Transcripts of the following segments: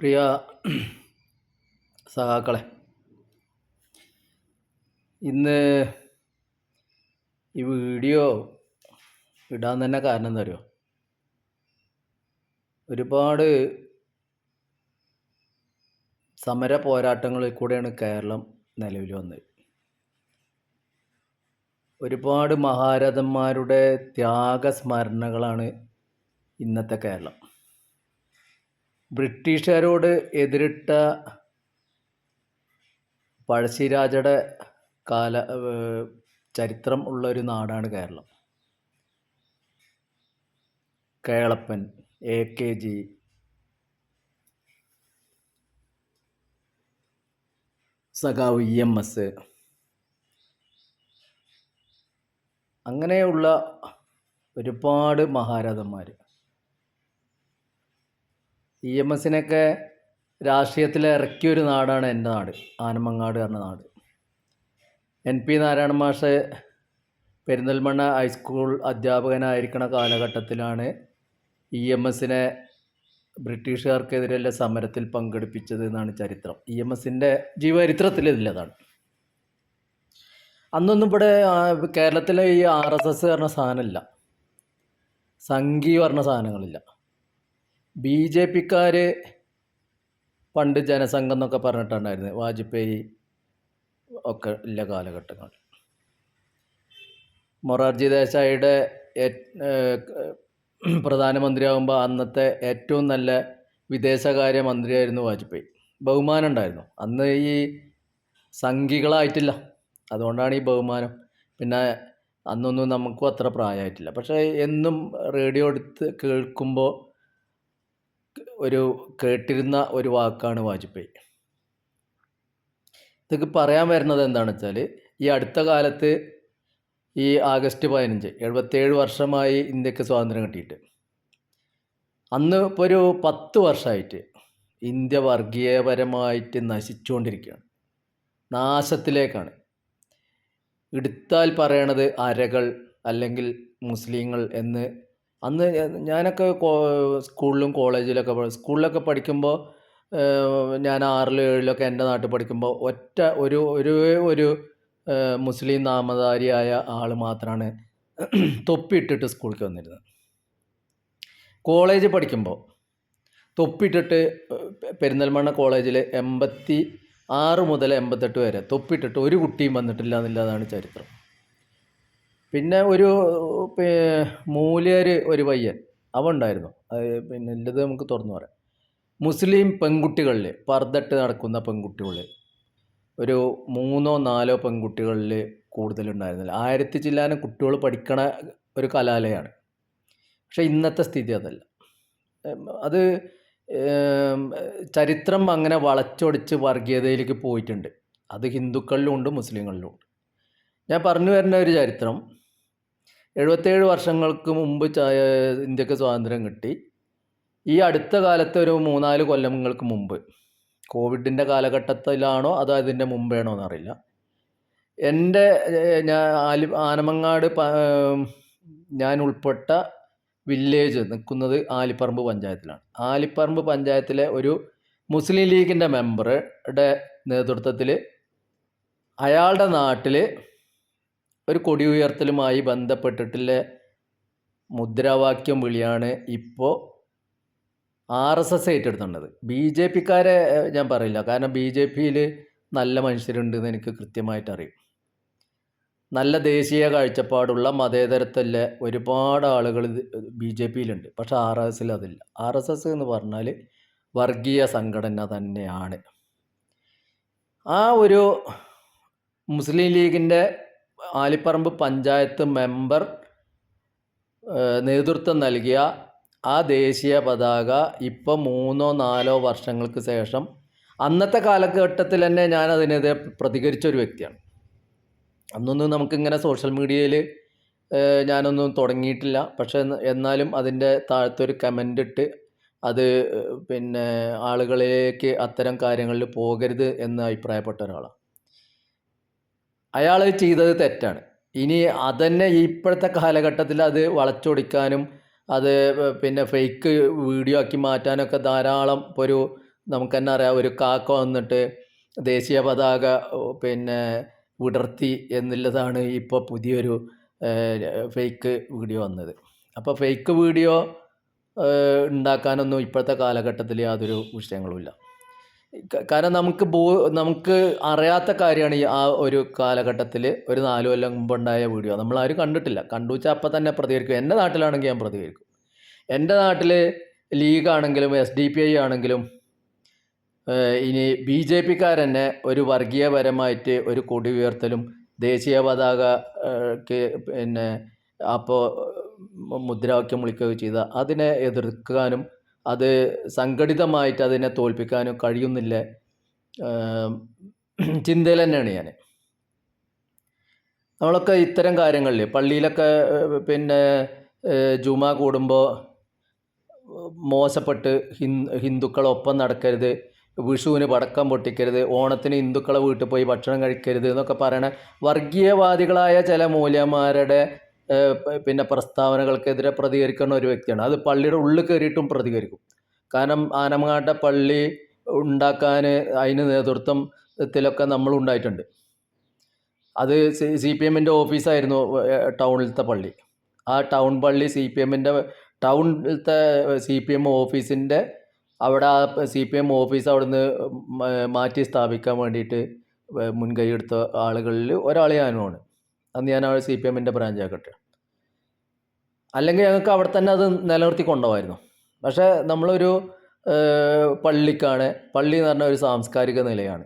പ്രിയ സഹാക്കളെ ഇന്ന് ഈ വീഡിയോ ഇടാൻ തന്നെ കാരണം എന്താ അറിയോ? ഒരുപാട് സമര പോരാട്ടങ്ങളിൽ കൂടെയാണ് കേരളം നിലവിൽ വന്നത്. ഒരുപാട് മഹാരഥന്മാരുടെ ത്യാഗസ്മരണകളാണ് ഇന്നത്തെ കേരളം. ബ്രിട്ടീഷുകാരോട് എതിരിട്ട പഴശ്ശിരാജയുടെ കാല ചരിത്രം ഉള്ള ഒരു നാടാണ് Keralam. Kelappan A K G. സഖാവ് ഇ എം എസ്. അങ്ങനെയുള്ള ഒരുപാട് മഹാരഥന്മാർ ഇ എം എസിനൊക്കെ രാഷ്ട്രീയത്തിൽ ഇറക്കിയ ഒരു നാടാണ് എന്റെ നാട് ആനമങ്ങാട് എന്ന നാട്. എൻ പി നാരായണ മാഷ് പെരിന്തൽമണ്ണ ഹൈസ്കൂൾ അധ്യാപകനായിരിക്കുന്ന കാലഘട്ടത്തിലാണ് ഇ എം എസിനെ ബ്രിട്ടീഷുകാർക്കെതിരെയുള്ള സമരത്തിൽ പങ്കെടുപ്പിച്ചത് എന്നാണ് ചരിത്രം. ഇ എം എസിന്റെ ജീവചരിത്രത്തിൽ ഇതിലതാണ്. അന്നൊന്നും ഇവിടെ കേരളത്തിലെ ഈ ആർ എസ് എസ് പറഞ്ഞ സാധനമില്ല. സംഘി പറഞ്ഞ സാധനങ്ങളില്ല. ബി ജെ പിക്കാർ പണ്ട് ജനസംഘം എന്നൊക്കെ പറഞ്ഞിട്ടുണ്ടായിരുന്നു. വാജ്പേയി ഒക്കെ ഉള്ള കാലഘട്ടങ്ങൾ. മൊറാർജി ദേശായിയുടെ പ്രധാനമന്ത്രിയാകുമ്പോൾ അന്നത്തെ ഏറ്റവും നല്ല വിദേശകാര്യ മന്ത്രിയായിരുന്നു വാജ്പേയി. ബഹുമാനം ഉണ്ടായിരുന്നു അന്ന് ഈ സംഘികളായിട്ടില്ല. അതുകൊണ്ടാണ് ഈ ബഹുമാനം. പിന്നെ അന്നൊന്നും നമുക്കും അത്ര പ്രായമായിട്ടില്ല. പക്ഷേ എന്നും റേഡിയോ എടുത്ത് കേൾക്കുമ്പോൾ ഒരു കേട്ടിരുന്ന ഒരു വാക്കാണ് വാജ്പേയി. ഇതൊക്കെ പറയാൻ വരുന്നത് എന്താണെന്ന് വെച്ചാൽ ഈ അടുത്ത കാലത്ത് ഈ ആഗസ്റ്റ് പതിനഞ്ച് എഴുപത്തേഴ് വർഷമായി ഇന്ത്യയ്ക്ക് സ്വാതന്ത്ര്യം കിട്ടിയിട്ട്. അന്ന് ഇപ്പോൾ ഒരു പത്ത് വർഷമായിട്ട് ഇന്ത്യ വർഗീയപരമായിട്ട് നശിച്ചുകൊണ്ടിരിക്കുകയാണ്. നാശത്തിലേക്കാണ്. എടുത്താൽ പറയണത് അരകൾ അല്ലെങ്കിൽ മുസ്ലിങ്ങൾ എന്ന് അന്ന് ഞാനൊക്കെ സ്കൂളിലും കോളേജിലൊക്കെ സ്കൂളിലൊക്കെ പഠിക്കുമ്പോൾ ഞാൻ ആറിലും ഏഴിലൊക്കെ എന്റെ നാട്ടിൽ പഠിക്കുമ്പോൾ ഒറ്റ ഒരു ഒരു ഒരു മുസ്ലിം നാമധാരിയായ ആൾ മാത്രമാണ് തൊപ്പിയിട്ടിട്ട് സ്കൂളിലേക്ക് വന്നിരുന്നത്. കോളേജ് പഠിക്കുമ്പോൾ തൊപ്പിയിട്ടിട്ട് പെരിന്തൽമണ്ണ കോളേജിൽ എൺപത്തി ആറ് മുതൽ എൺപത്തെട്ട് വരെ തൊപ്പിയിട്ടിട്ട് ഒരു കുട്ടിയും വന്നിട്ടില്ല എന്നുള്ളതാണ് ചരിത്രം. പിന്നെ ഒരു പേ- ഒരു പയ്യൻ അവൻ ഉണ്ടായിരുന്നു അത് പിന്നെ ഉള്ളത് നമുക്ക് തുറന്നു പറയാം. മുസ്ലിം പെൺകുട്ടികളിൽ പർദ്ദട്ട് നടക്കുന്ന പെൺകുട്ടികളിൽ ഒരു മൂന്നോ നാലോ പെൺകുട്ടികളിൽ കൂടുതലുണ്ടായിരുന്നില്ല. ആയിരത്തി ചില്ലാനം കുട്ടികൾ പഠിക്കണ ഒരു കലാലയമാണ്. പക്ഷേ ഇന്നത്തെ സ്ഥിതി അതല്ല. അത് ചരിത്രം അങ്ങനെ വളച്ചൊടിച്ച് വർഗീയതയിലേക്ക് പോയിട്ടുണ്ട്. അത് ഹിന്ദുക്കളിലും ഉണ്ട് മുസ്ലിങ്ങളിലും ഉണ്ട്. ഞാൻ പറഞ്ഞു വരുന്ന ഒരു ചരിത്രം എഴുപത്തേഴ് വർഷങ്ങൾക്ക് മുമ്പ് ഇന്ത്യയ്ക്ക് സ്വാതന്ത്ര്യം കിട്ടി. ഈ അടുത്ത കാലത്ത് ഒരു മൂന്നാൽ കൊല്ലങ്ങൾക്ക് മുമ്പ്. കോവിഡിന്റെ കാലഘട്ടത്തിലാണോ അതോ അതിന്റെ മുമ്പേണോ എന്നറിയില്ല. എന്റെ ഞാൻ ആലി ആനമങ്ങാട് ഞാൻ ഉൾപ്പെട്ട വില്ലേജ് നിൽക്കുന്നത് ആലിപ്പറമ്പ് പഞ്ചായത്തിലാണ്. ആലിപ്പറമ്പ് പഞ്ചായത്തിലെ ഒരു മുസ്ലിം ലീഗിന്റെ മെമ്പറുടെ നേതൃത്വത്തിൽ അയാളുടെ നാട്ടിൽ ഒരു കൊടി ഉയർത്തലുമായി ബന്ധപ്പെട്ടിട്ടുള്ള മുദ്രാവാക്യം വിളിയാണ് ഇപ്പോൾ ആർ എസ് എസ് ഏറ്റെടുത്തുള്ളത്. ബി ജെ പിക്കാരെ ഞാൻ പറയില്ല. കാരണം ബി ജെ പിയിൽ നല്ല മനുഷ്യരുണ്ടെന്ന് എനിക്ക് കൃത്യമായിട്ട് അറിയും നല്ല ദേശീയ കാഴ്ചപ്പാടുള്ള മതേതരത്തിലെ ഒരുപാട് ആളുകൾ ബി ജെ പിയിലുണ്ട്. പക്ഷെ ആർ എസ് എസിൽ അതില്ല. ആർ എസ് എസ് എന്ന് പറഞ്ഞാൽ വർഗീയ സംഘടന തന്നെയാണ്. ആ ഒരു മുസ്ലിം ലീഗിന്റെ ആലിപ്പറമ്പ് പഞ്ചായത്ത് മെമ്പർ നേതൃത്വം നൽകിയ ആ ദേശീയ പതാക ഇപ്പോൾ മൂന്നോ നാലോ വർഷങ്ങൾക്ക് ശേഷം അന്നത്തെ കാലഘട്ടത്തിൽ തന്നെ ഞാൻ അതിനെതിരെ പ്രതികരിച്ച ഒരു വ്യക്തിയാണ്. അന്നൊന്നും നമുക്കിങ്ങനെ സോഷ്യൽ മീഡിയയിൽ ഞാനൊന്നും തുടങ്ങിയിട്ടില്ല. പക്ഷേ എന്നാലും അതിന്റെ താഴത്തൊരു കമന്റ് ഇട്ട് അത് പിന്നെ ആളുകളിലേക്ക് അത്തരം കാര്യങ്ങളിൽ പോകരുത് എന്ന് അഭിപ്രായപ്പെട്ട ഒരാളാണ്. അയാൾ ചെയ്തത് തെറ്റാണ്. ഇനി അതന്നെ ഇപ്പോഴത്തെ കാലഘട്ടത്തിൽ അത് വളച്ചൊടിക്കാനും അത് പിന്നെ ഫേക്ക് വീഡിയോ ആക്കി മാറ്റാനൊക്കെ ധാരാളം ഇപ്പോൾ ഒരു നമുക്ക് തന്നെ അറിയാം ഒരു കാക്ക വന്നിട്ട് ദേശീയ പതാക പിന്നെ വിടർത്തി എന്നുള്ളതാണ് ഇപ്പോൾ പുതിയൊരു ഫേക്ക് വീഡിയോ വന്നത്. അപ്പോൾ ഫേക്ക് വീഡിയോ ഉണ്ടാക്കാനൊന്നും ഇപ്പോഴത്തെ കാലഘട്ടത്തിൽ യാതൊരു വിഷയങ്ങളുമില്ല കാരണം നമുക്ക് ബോ നമുക്ക് അറിയാത്ത കാര്യമാണ് ഈ ആ ഒരു കാലഘട്ടത്തിൽ ഒരു നാല് കൊല്ലം മുമ്പുണ്ടായ വീഡിയോ. നമ്മളാരും കണ്ടിട്ടില്ല. കണ്ടു വെച്ചാൽ അപ്പം തന്നെ പ്രതികരിക്കും. എന്റെ നാട്ടിലാണെങ്കിൽ ഞാൻ പ്രതികരിക്കും. എന്റെ നാട്ടിൽ ലീഗാണെങ്കിലും എസ് ഡി പി ഐ ആണെങ്കിലും ഇനി ബി ജെ പിക്കാരെന്നെ ഒരു വർഗീയപരമായിട്ട് ഒരു കൊടി ഉയർത്തലും ദേശീയ പതാക പിന്നെ അപ്പോൾ മുദ്രാവാക്യം വിളിക്കുകയോ ചെയ്ത അതിനെ എതിർക്കാനും അത് സംഘടിതമായിട്ട് അതിനെ തോൽപ്പിക്കാനും കഴിയുന്നില്ല. ചിന്തയിൽ തന്നെയാണ് ഞാൻ നമ്മളൊക്കെ ഇത്തരം കാര്യങ്ങളിൽ പള്ളിയിലൊക്കെ പിന്നെ ജുമ കൂടുമ്പോൾ മോശപ്പെട്ട് ഹിന്ദുക്കളൊപ്പം നടക്കരുത് വിഷുവിന് പടക്കം പൊട്ടിക്കരുത് ഓണത്തിന് ഹിന്ദുക്കളെ വീട്ടിൽ പോയി ഭക്ഷണം കഴിക്കരുത് എന്നൊക്കെ പറയണ വർഗീയവാദികളായ ചില മൂല്യന്മാരുടെ പിന്നെ പ്രസ്താവനകൾക്കെതിരെ പ്രതികരിക്കുന്ന ഒരു വ്യക്തിയാണ്. അത് പള്ളിയുടെ ഉള്ളിൽ കയറിയിട്ടും പ്രതികരിക്കും. കാരണം ആനമങ്ങാട്ടെ പള്ളി ഉണ്ടാക്കാൻ അതിന് നേതൃത്വത്തിലൊക്കെ നമ്മൾ ഉണ്ടായിട്ടുണ്ട്. അത് സി പി എമ്മിന്റെ ഓഫീസായിരുന്നു ടൗണിലത്തെ പള്ളി. ആ ടൗൺ പള്ളി സി പി എമ്മിന്റെ ടൗണിലത്തെ സി പി എം ഓഫീസിന്റെ അവിടെ ആ സി പി എം ഓഫീസ് അവിടുന്ന് മാറ്റി സ്ഥാപിക്കാൻ വേണ്ടിയിട്ട് മുൻകൈ എടുത്ത ആളുകളിൽ ഒരാൾ ഞാനുമാണ്. അന്ന് ഞാൻ അവിടെ സി പി എമ്മിന്റെ ബ്രാഞ്ച് ആക്കട്ടെ. അല്ലെങ്കിൽ ഞങ്ങൾക്ക് അവിടെ തന്നെ അത് നിലനിർത്തി കൊണ്ടുപോകായിരുന്നു പക്ഷേ നമ്മളൊരു പള്ളിക്കാണ് പള്ളി എന്ന് പറഞ്ഞ ഒരു സാംസ്കാരിക നിലയാണ്.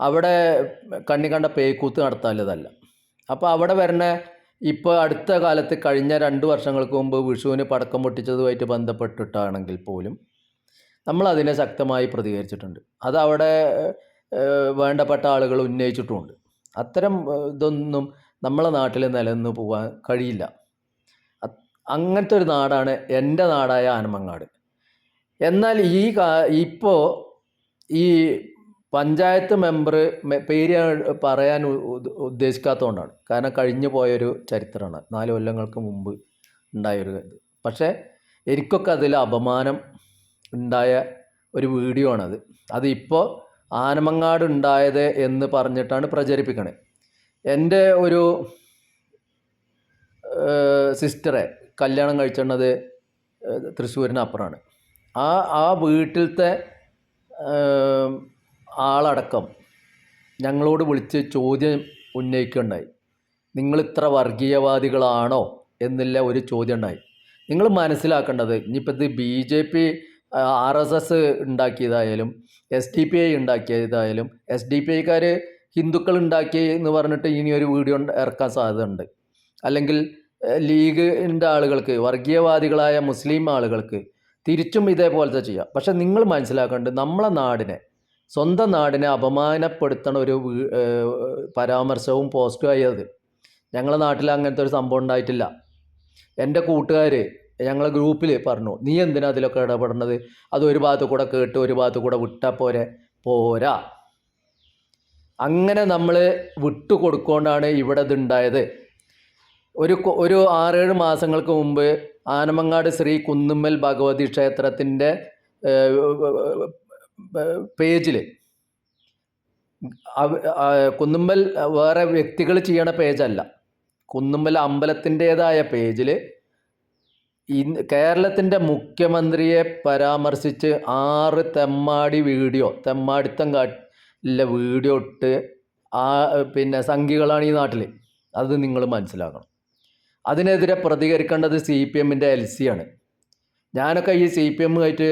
അവിടെ കണ്ണി കണ്ട പേക്കൂത്ത് നടത്താലതല്ല അപ്പോൾ അവിടെ വരുന്ന ഇപ്പോൾ അടുത്ത കാലത്ത് കഴിഞ്ഞ രണ്ട് വർഷങ്ങൾക്ക് മുമ്പ് വിഷുവിന് പടക്കം പൊട്ടിച്ചതുമായിട്ട് ബന്ധപ്പെട്ടിട്ടാണെങ്കിൽ പോലും നമ്മൾ അതിനെ ശക്തമായി പ്രതികരിച്ചിട്ടുണ്ട്. അത് അവിടെ വേണ്ടപ്പെട്ട ആളുകൾ ഉന്നയിച്ചിട്ടുമുണ്ട്. അത്തരം ഇതൊന്നും നമ്മളെ നാട്ടിൽ നിലനിന്ന് പോകാൻ കഴിയില്ല. അങ്ങനത്തെ ഒരു നാടാണ് എന്റെ നാടായ ആനമങ്ങാട്. എന്നാൽ ഈ കാ ഇപ്പോൾ ഈ പഞ്ചായത്ത് മെമ്പർ പേര് പറയാൻ ഉദ്ദേശിക്കാത്തതുകൊണ്ടാണ് കാരണം കഴിഞ്ഞു പോയൊരു ചരിത്രമാണ്. നാല് കൊല്ലങ്ങൾക്ക് മുമ്പ് ഉണ്ടായൊരു ഇത്. പക്ഷേ എനിക്കൊക്കെ അതിൽ അപമാനം ഉണ്ടായ ഒരു വീഡിയോ ആണത് അതിപ്പോൾ ആനമങ്ങാട് ഉണ്ടായത് എന്ന് പറഞ്ഞിട്ടാണ് പ്രചരിപ്പിക്കണേ. എന്റെ ഒരു സിസ്റ്ററെ കല്യാണം കഴിച്ചിരുന്നത് തൃശ്ശൂരിനപ്പുറമാണ് ആ ആ വീട്ടിലത്തെ ആളടക്കം ഞങ്ങളോട് വിളിച്ച് ചോദ്യം ഉന്നയിക്കുകയുണ്ടായി. നിങ്ങൾ ഇത്ര വർഗീയവാദികളാണോ എന്നുള്ള ഒരു ചോദ്യം ഉണ്ടായി നിങ്ങൾ മനസ്സിലാക്കേണ്ടത് ഇനിയിപ്പോൾ ഇത് B J P R S S ഉണ്ടാക്കിയതായാലും S D P I ഉണ്ടാക്കിയതായാലും എസ് ഡി പി ഐക്കാർ ഹിന്ദുക്കൾ ഉണ്ടാക്കി എന്ന് പറഞ്ഞിട്ട് ഇനി ഒരു വീഡിയോ ഇറക്കാൻ സാധ്യതയുണ്ട്. അല്ലെങ്കിൽ ലീഗിന്റെ ആളുകൾക്ക് വർഗീയവാദികളായ മുസ്ലിം ആളുകൾക്ക് തിരിച്ചും ഇതേപോലത്തെ ചെയ്യാം. പക്ഷെ നിങ്ങൾ മനസ്സിലാക്കേണ്ടത് നമ്മളെ നാടിനെ സ്വന്തം നാടിനെ അപമാനപ്പെടുത്തണ ഒരു പരാമർശവും പോസ്റ്റും ആയത് ഞങ്ങളെ നാട്ടിൽ അങ്ങനത്തെ ഒരു സംഭവം ഉണ്ടായിട്ടില്ല. എന്റെ കൂട്ടുകാർ ഞങ്ങളെ ഗ്രൂപ്പിൽ പറഞ്ഞു നീ എന്തിനാ അതിലൊക്കെ ഇടപെടുന്നത്? അത് ഒരു ഭാഗത്ത് കൂടെ കേട്ട് ഒരു ഭാഗത്ത് കൂടെ വിട്ടാൽ പോരെ പോരാ. അങ്ങനെ നമ്മൾ വിട്ടു കൊടുക്കൊണ്ടാണ് ഇവിടെ ഇതുണ്ടായത് ഒരു ഒരു ആറേഴ് മാസങ്ങൾക്ക് മുമ്പ് ആനമങ്ങാട് ശ്രീ കുന്നുമ്മൽ ഭഗവതി ക്ഷേത്രത്തിന്റെ പേജിൽ കുന്നുമ്മൽ വേറെ വ്യക്തികൾ ചെയ്യണ പേജല്ല. കുന്നുമ്മൽ അമ്പലത്തിന്റേതായ പേജിൽ കേരളത്തിന്റെ മുഖ്യമന്ത്രിയെ പരാമർശിച്ച് ആറ് തെമ്മാടി വീഡിയോ തെമ്മാടിത്തം കാട്ടിലെ വീഡിയോ ഇട്ട് ആ പിന്നെ സംഘികളാണ് ഈ നാട്ടിൽ അത് നിങ്ങൾ മനസ്സിലാക്കണം. അതിനെതിരെ പ്രതികരിക്കേണ്ടത് സി പി എമ്മിന്റെ എൽ സി ആണ് ഞാനൊക്കെ ഈ സി പി എമ്മുമായിട്ട്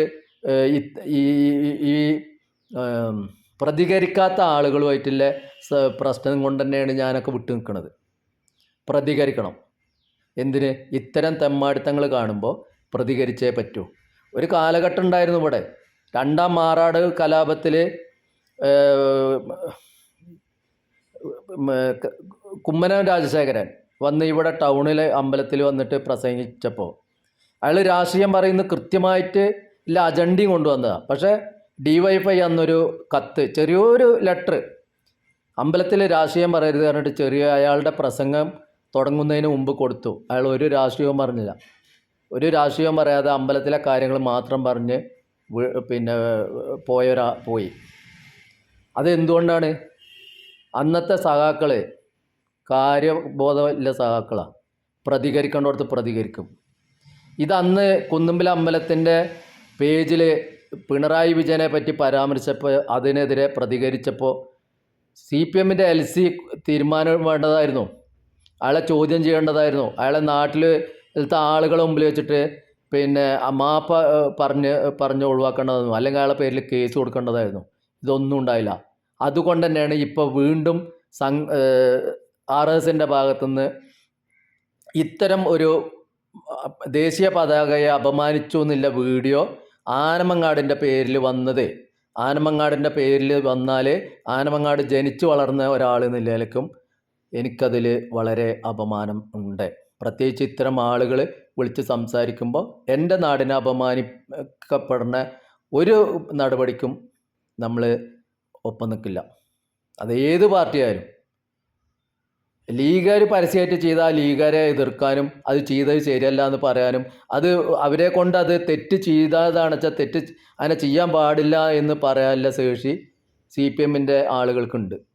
ഈ ഈ പ്രതികരിക്കാത്ത ആളുകളുമായിട്ടുള്ള പ്രശ്നം കൊണ്ട് തന്നെയാണ് ഞാനൊക്കെ വിട്ടു നിൽക്കുന്നത് പ്രതികരിക്കണം. എന്തിന്? ഇത്തരം തെമ്മാടിത്തങ്ങൾ കാണുമ്പോൾ പ്രതികരിച്ചേ പറ്റൂ. ഒരു കാലഘട്ടം ഉണ്ടായിരുന്നു ഇവിടെ. രണ്ടാം മാറാട് കലാപത്തിൽ കുമ്മനം രാജശേഖരൻ വന്ന് ഇവിടെ ടൗണിലെ അമ്പലത്തിൽ വന്നിട്ട് പ്രസംഗിച്ചപ്പോൾ അയാൾ രാഷ്ട്രീയം പറയുന്നത് കൃത്യമായിട്ട് ഇല്ല അജണ്ടയും കൊണ്ടുവന്നതാണ് പക്ഷേ ഡി വൈ എഫ് ഐ അന്നൊരു കത്ത് ചെറിയൊരു ലെറ്റർ അമ്പലത്തിൽ രാഷ്ട്രീയം പറയരുത് പറഞ്ഞിട്ട് ചെറിയ അയാളുടെ പ്രസംഗം തുടങ്ങുന്നതിന് മുമ്പ് കൊടുത്തു. അയാൾ ഒരു രാഷ്ട്രീയവും പറഞ്ഞില്ല. ഒരു രാഷ്ട്രീയവും പറയാതെ അമ്പലത്തിലെ കാര്യങ്ങൾ മാത്രം പറഞ്ഞ് പിന്നെ പോയൊരാ പോയി. അതെന്തുകൊണ്ടാണ്? അന്നത്തെ സഖാക്കൾ കാര്യബോധമില്ല സഖാക്കളാണ് പ്രതികരിക്കേണ്ടടുത്ത് പ്രതികരിക്കും. ഇതന്ന് കുന്നുമ്പില അമ്പലത്തിന്റെ പേജിൽ പിണറായി വിജയനെ പറ്റി പരാമർശിച്ചപ്പോൾ അതിനെതിരെ പ്രതികരിച്ചപ്പോൾ സി പി എമ്മിന്റെ എൽ സി തീരുമാനം വേണ്ടതായിരുന്നു. അയാളെ ചോദ്യം ചെയ്യേണ്ടതായിരുന്നു. അയാളെ നാട്ടിലത്തെ ആളുകളെ മുമ്പിൽ വെച്ചിട്ട് പിന്നെ മാപ്പ പറഞ്ഞ് പറഞ്ഞ് ഒഴിവാക്കേണ്ടതായിരുന്നു. അല്ലെങ്കിൽ അയാളെ പേരിൽ കേസ് കൊടുക്കേണ്ടതായിരുന്നു. ഇതൊന്നും ഉണ്ടായില്ല. അതുകൊണ്ട് തന്നെയാണ് ഇപ്പോൾ വീണ്ടും സം ആർ എസിന്റെ ഭാഗത്തുനിന്ന് ഇത്തരം ഒരു ദേശീയ പതാകയെ അപമാനിച്ചു എന്നില്ല വീഡിയോ ആനമങ്ങാടിന്റെ പേരിൽ വന്നത്. ആനമങ്ങാടിന്റെ പേരിൽ വന്നാൽ ആനമങ്ങാട് ജനിച്ചു വളർന്ന ഒരാൾ നിലയിലേക്കും എനിക്കതിൽ വളരെ അപമാനം ഉണ്ട്. പ്രത്യേകിച്ച് ഇത്തരം ആളുകൾ വിളിച്ച് സംസാരിക്കുമ്പോൾ എന്റെ നാടിനെ അപമാനിക്കപ്പെടുന്ന ഒരു നടപടിക്കും നമ്മൾ ഒപ്പം നിൽക്കില്ല. അത് ഏത് പാർട്ടിയായാലും. ലീഗുകാർ പരസ്യമായിട്ട് ചെയ്താൽ ലീഗുകാരെ എതിർക്കാനും അത് ചെയ്തത് ശരിയല്ല എന്ന് പറയാനും അത് അവരെ കൊണ്ട് അത് തെറ്റ് ചെയ്തതാണ് വെച്ചാൽ തെറ്റ് അങ്ങനെ ചെയ്യാൻ പാടില്ല എന്ന് പറയാനുള്ള ശേഷി സി പി എമ്മിന്റെ ആളുകൾക്കുണ്ട്.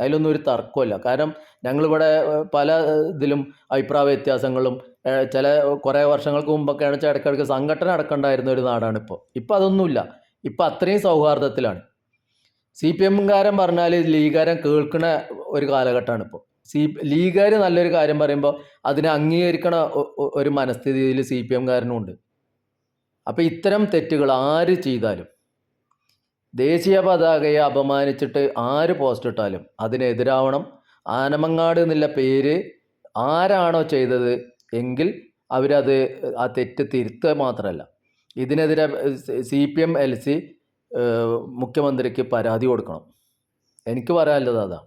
അതിലൊന്നും ഒരു തർക്കമില്ല കാരണം ഞങ്ങളിവിടെ പല ഇതിലും അഭിപ്രായ വ്യത്യാസങ്ങളും ചില കുറേ വർഷങ്ങൾക്ക് മുമ്പൊക്കെയാണ് വെച്ചാൽ ഇടയ്ക്കിടയ്ക്ക് സംഘടന അടക്കണ്ടായിരുന്ന ഒരു നാടാണ് ഇപ്പോൾ. ഇപ്പോൾ അതൊന്നുമില്ല. ഇപ്പോൾ അത്രയും സൗഹാർദ്ദത്തിലാണ്. സി പി എമ്മുകാരൻ പറഞ്ഞാൽ ലീഗുകാരൻ കേൾക്കുന്ന ഒരു കാലഘട്ടമാണ് ഇപ്പോൾ. സി ലീഗുകാർ നല്ലൊരു കാര്യം പറയുമ്പോൾ അതിനെ അംഗീകരിക്കണ ഒരു മനസ്ഥിതിയിൽ സി പി എംകാരനും ഉണ്ട്. അപ്പോൾ ഇത്തരം തെറ്റുകൾ ആര് ചെയ്താലും ദേശീയ പതാകയെ അപമാനിച്ചിട്ട് ആര് പോസ്റ്റ് ഇട്ടാലും അതിനെതിരാവണം ആനമങ്ങാട് എന്നുള്ള പേര് ആരാണോ ചെയ്തത് എങ്കിൽ അവരത് ആ തെറ്റ് തിരുത്തുക മാത്രമല്ല. ഇതിനെതിരെ C P M L C മുഖ്യമന്ത്രിക്ക് പരാതി കൊടുക്കണം. എനിക്ക് പറയാനുള്ളത് അതാ.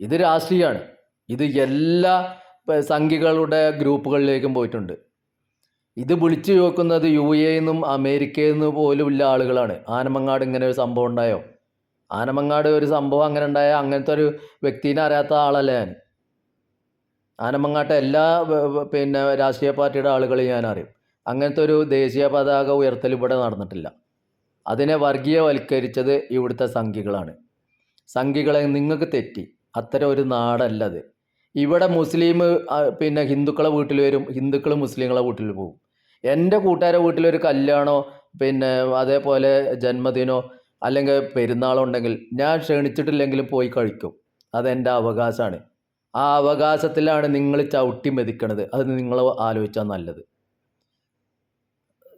ഇത് രാഷ്ട്രീയമാണ് ഇത് എല്ലാ സംഘികളുടെ ഗ്രൂപ്പുകളിലേക്കും പോയിട്ടുണ്ട്. ഇത് വിളിച്ചു ചോക്കുന്നത് യു എ നിന്നും അമേരിക്കയിൽ നിന്ന് ഉള്ള ആളുകളാണ്. ആനമങ്ങാട് ഇങ്ങനെ ഒരു സംഭവം ഉണ്ടായോ? ആനമങ്ങാട് ഒരു സംഭവം അങ്ങനെ ഉണ്ടായ അങ്ങനത്തെ ഒരു വ്യക്തിനെ അറിയാത്ത ആളല്ല ഞാൻ? ആനമങ്ങാട്ടെ എല്ലാ പിന്നെ രാഷ്ട്രീയ പാർട്ടിയുടെ ആളുകളെയും ഞാൻ അറിയും. അങ്ങനത്തെ ഒരു ദേശീയ പതാക ഉയർത്തൽ ഇവിടെ നടന്നിട്ടില്ല. അതിനെ വർഗീയവൽക്കരിച്ചത് ഇവിടുത്തെ സംഘികളാണ്. സംഘികളെ നിങ്ങൾക്ക് തെറ്റി. അത്തരം ഒരു നാടല്ലത് ഇവിടെ മുസ്ലിം പിന്നെ ഹിന്ദുക്കളെ വീട്ടിൽ വരും ഹിന്ദുക്കൾ മുസ്ലിങ്ങളെ വീട്ടിൽ പോകും എന്റെ കൂട്ടുകാരെ വീട്ടിലൊരു കല്യാണോ പിന്നെ അതേപോലെ ജന്മദിനോ അല്ലെങ്കിൽ പെരുന്നാളോ ഉണ്ടെങ്കിൽ ഞാൻ ക്ഷണിച്ചിട്ടില്ലെങ്കിലും പോയി കഴിക്കും. അതെന്റെ അവകാശമാണ്. ആ അവകാശത്തിലാണ് നിങ്ങൾ ചവിട്ടി മെതിക്കണത്. അത് നിങ്ങൾ ആലോചിച്ചാൽ നല്ലത്.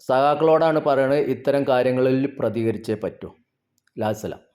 സഹാക്കളോടാണ് പറയുന്നത് ഇത്തരം കാര്യങ്ങളിൽ പ്രതികരിച്ചേ പറ്റൂ. ലാസലാം